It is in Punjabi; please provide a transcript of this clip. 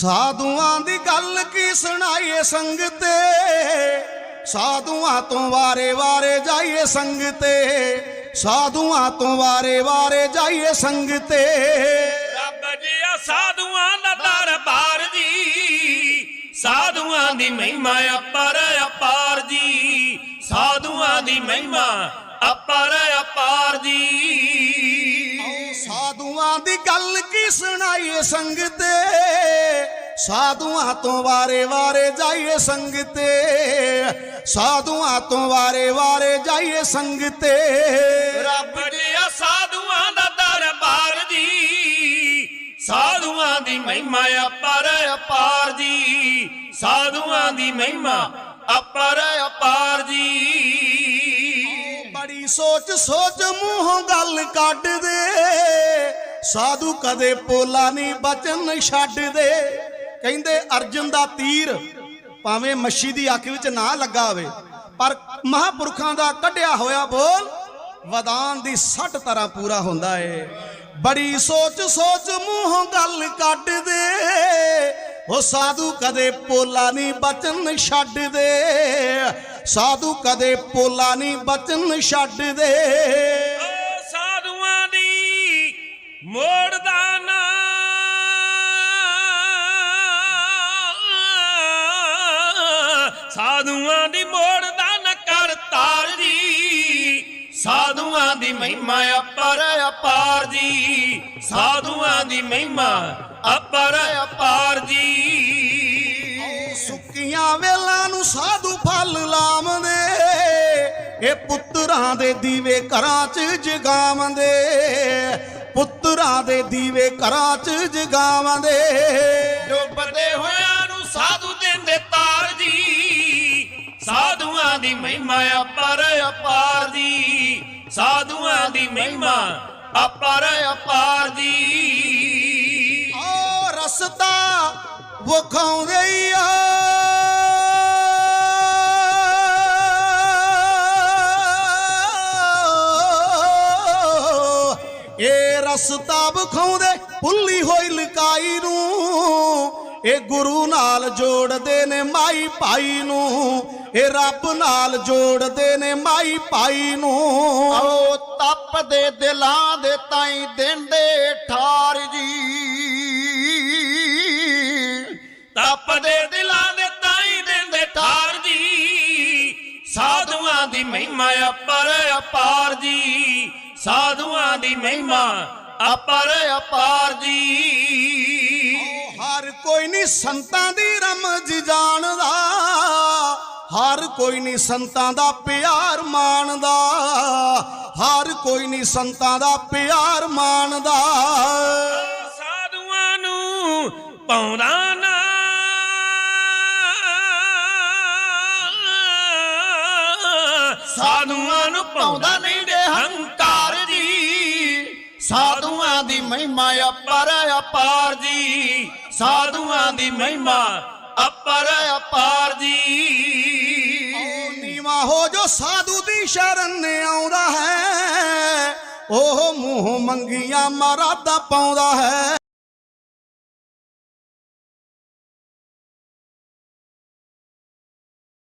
ਸਾਧੂਆਂ ਦੀ ਗੱਲ ਕੀ ਸੁਣਾਈਏ ਸੰਗ ਤੇ ਸਾਧੂਆਂ ਤੋਂ ਵਾਰੇ ਵਾਰੇ ਜਾਈਏ ਸੰਗ ਤੇ ਸਾਧੂਆਂ ਤੋਂ ਵਾਰੇ ਵਾਰੇ ਜਾਈਏ ਸੰਗ ਤੇ ਰੱਬ ਜਿਆ ਸਾਧੂਆਂ ਦਾ ਦਰਬਾਰ ਜੀ। ਸਾਧੂਆਂ ਦੀ ਮਹਿਮਾ ਅਪਰ ਅਪਾਰ ਜੀ। ਸਾਧੂਆਂ ਦੀ ਮਹਿਮਾ ਅਪਰ ਅਪਾਰ ਜੀ। ਸਾਧੂਆਂ ਦੀ ਗੱਲ ਕੀ ਸੁਣਾਈਏ ਸੰਗ ਤੇ ਸਾਧੂਆਂ ਤੋਂ ਵਾਰੇ ਵਾਰੇ ਜਾਈਏ ਸੰਗ ਤੇ ਸਾਧੂਆਂ ਤੋਂ ਵਾਰੇ ਵਾਰੇ ਜਾਈਏ ਸੰਗ ਤੇ ਰੱਬ ਜਿਆ ਸਾਧੂਆਂ ਦਾ ਦਰਬਾਰ ਜੀ। ਸਾਧੂਆਂ ਦੀ ਮਹਿਮਾ ਅਪਰ ਅਪਾਰ ਜੀ। ਸਾਧੂਆਂ ਦੀ ਮਹਿਮਾ ਅਪਰ ਅਪਾਰ ਜੀ। ਬੜੀ ਸੋਚ ਸੋਚ ਮੂੰਹੋਂ ਗੱਲ ਕੱਢ ਦੇ ਸਾਧੂ ਕਦੇ ਪੋਲਾ ਨਹੀਂ ਬਚਨ ਛੱਡ ਦੇ ਕਹਿੰਦੇ ਅਰਜਨ ਦਾ ਤੀਰ ਭਾਵੇਂ ਮੱਛੀ ਦੀ ਅੱਖ ਵਿੱਚ ਨਾ ਲੱਗਾ ਹੋਵੇ, ਪਰ ਮਹਾਪੁਰਖਾਂ ਦਾ ਕੱਢਿਆ ਹੋਇਆ ਬੋਲ ਵਦਾਨ ਦੀ ਸੱਟ ਤਰ੍ਹਾਂ ਪੂਰਾ ਹੁੰਦਾ ਏ। ਬੜੀ ਸੋਚ ਸੋਚ ਮੂੰਹੋਂ ਗੱਲ ਕੱਢ ਦੇ, ਉਹ ਸਾਧੂ ਕਦੇ ਪੋਲਾ ਨਹੀਂ ਬਚਨ ਛੱਡ ਦੇ। ਸਾਧੂ ਕਦੇ ਪੋਲਾ ਨਹੀਂ ਬਚਨ ਛੱਡ ਦੇ। ਸਾਧੂਆਂ ਦੀ ਮੋੜਦਾ ਸਾਧੂਆਂ ਦੀ ਮੋੜਦਾ ਨਾ ਕਰ ਤਾਰ ਜੀ। ਸਾਧੂਆਂ ਦੀ ਮਹਿਮਾ ਅਪਰ ਅਪਾਰ ਜੀ। ਸਾਧੂਆਂ ਦੀ ਮਹਿਮਾ ਅਪਰ ਅਪਾਰ ਜੀ। ਸੁੱਕੀਆਂ ਵੇਲਾਂ ਨੂੰ ਸਾਧੂ ਫਲ ਲਾਵੰਦੇ ਇਹ ਪੁੱਤਰਾਂ ਦੇ ਦੀਵੇ ਘਰਾਂ 'ਚ ਜਗਾਵੰਦੇ ਪੁੱਤਰਾਂ ਦੇ ਦੀਵੇ ਘਰਾਂ 'ਚ ਜਗਾਵੰਦੇ ਡੁੱਬਦੇ ਹੋਇਆਂ ਸਾਧੂਆਂ ਦੀ ਮਹਿਮਾ ਅਪਰ ਅਪਾਰ ਜੀ ਸਾਧੂਆਂ ਦੀ ਮਹਿਮਾ ਅਪਰ ਅਪਾਰ ਜੀ ਓ ਰਸਤਾ ਵਿਖਾਉਂਦੇ ਆ। ਇਹ ਰਸਤਾ ਵਿਖਾਉਂਦੇ, ਭੁੱਲੀ ਹੋਈ ਲਕਾਈ ਨੂੰ ਇਹ ਗੁਰੂ ਨਾਲ ਜੋੜਦੇ ਨੇ ਮਾਈ ਭਾਈ ਨੂੰ। ਇਹ ਰੱਬ ਨਾਲ ਜੋੜਦੇ ਨੇ ਮਾਈ ਭਾਈ ਨੂੰ। ਆਓ ਤਪਦੇ ਦਿਲਾਂ ਦੇ ਤਾਈ ਦਿੰਦੇ ਠਾਰ ਜੀ। ਤਪ ਦੇ ਦਿਲਾਂ ਦੇ ਤਾਈ ਦਿੰਦੇ ਠਾਰ ਜੀ। ਸਾਧੂਆਂ ਦੀ ਮਹਿਮਾ ਅਪਰ ਅਪਾਰ ਜੀ। ਸਾਧੂਆਂ ਦੀ ਮਹਿਮਾ ਅਪਰ ਅਪਾਰ ਜੀ। ਕੋਈ ਨਹੀਂ ਸੰਤਾਂ ਦੀ ਰਮਜ ਜਾਣਦਾ ਹਰ ਕੋਈ ਨਹੀਂ ਸੰਤਾਂ ਦਾ ਪਿਆਰ ਮਾਣਦਾ ਹਰ ਕੋਈ ਨਹੀਂ ਸੰਤਾਂ ਦਾ ਪਿਆਰ ਮਾਣਦਾ। ਸਾਧੂਆਂ ਨੂੰ ਪਾਉਂਦਾ ਨਾ। ਸਾਧੂਆਂ ਨੂੰ ਪਾਉਂਦਾ ਨਹੀਂ ਦੇ ਹੰਕਾਰ ਸਾਧੂਆਂ ਦੀ ਮਹਿਮਾ ਅਪਰ ਅਪਾਰ ਜੀ। ਸਾਧੂਆਂ ਦੀ ਮਹਿਮਾ ਅਪਰ ਅਪਾਰ ਜੀ। ਉਹ ਨੀਵਾ ਹੋ ਜੋ ਸਾਧੂ ਦੀ ਸ਼ਰਨ ਆਉਂਦਾ ਹੈ। ਉਹ ਮੂੰਹ ਮੰਗੀਆਂ ਮਰਾਦਾ ਪਾਉਂਦਾ ਹੈ।